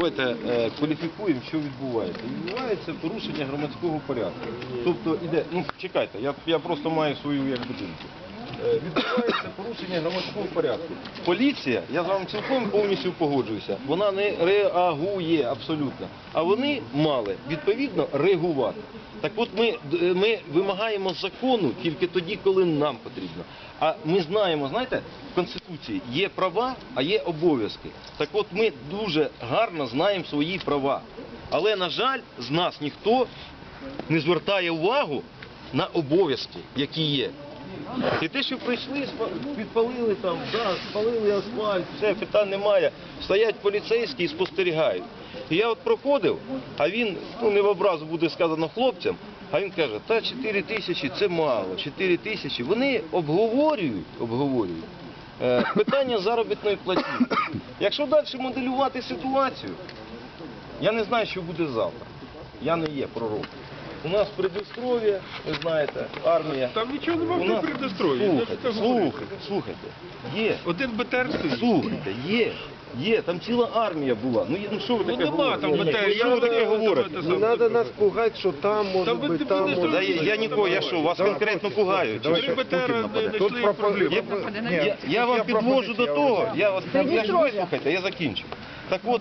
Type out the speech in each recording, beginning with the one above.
Давайте е, кваліфікуємо, що відбувається. Відбувається порушення громадського порядку. Тобто іде, ну чекайте, я, я просто маю свою як думку. Е, Відбувається порушення громадського порядку. Поліція, я з вами цілком повністю погоджуюся, вона не реагує абсолютно. А вони мали відповідно реагувати. Так от ми, ми вимагаємо закону тільки тоді, коли нам потрібно. А ми знаємо, знаєте, в Конституції є права, а є обов'язки. Так от ми дуже гарно знаємо свої права. Але, на жаль, з нас ніхто не звертає увагу на обов'язки, які є. І те, що прийшли, підпалили там, да, спалили асфальт, все, питань немає. Стоять поліцейські і спостерігають. І я от проходив, а він, ну не в образу буде сказано хлопцям, а він каже, та 4 тисячі це мало, 4 тисячі. Вони обговорюють, обговорюють е, питання заробітної платні. Якщо далі моделювати ситуацію, я не знаю, що буде завтра. Я не є пророком. У нас Придністров'я, ви знаєте, армія. Там нічого немає нас... в предострої. Слухайте, слухайте, слухайте. Є. Один БТР стоїть. Слухайте, є. Є, там ціла армія була. Ну, є- ну що ви Ну, нема говорите? там БТР. ну, Що ви таке говорите? Не Не треба нас пугати, що там може Та ви бути, не там будете може Да, я, я нікого, я що, вас конкретно пугаю? чи Три що? БТР не Тут знайшли пропо- проблем. Я, я, я вам підвожу до того, я вас я ж вислухайте, я закінчу. Так от,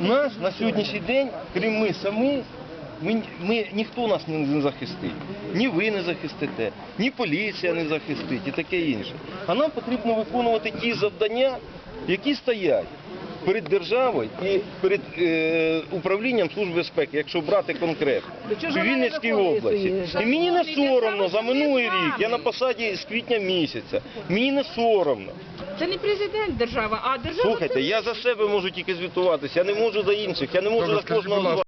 нас на сьогоднішній день, крім ми самі, ми, ми, ніхто нас не, не захистить. Ні ви не захистите, ні поліція не захистить і таке інше. А нам потрібно виконувати ті завдання, які стоять перед державою і перед е, управлінням Служби безпеки, якщо брати конкретно. В Вінницькій області. І мені не соромно за минулий рік. Я на посаді з квітня місяця. Мені не соромно. Це не президент держава, а держава Слухайте, я за себе можу тільки звітуватися, я не можу за інших, я не можу за кожного.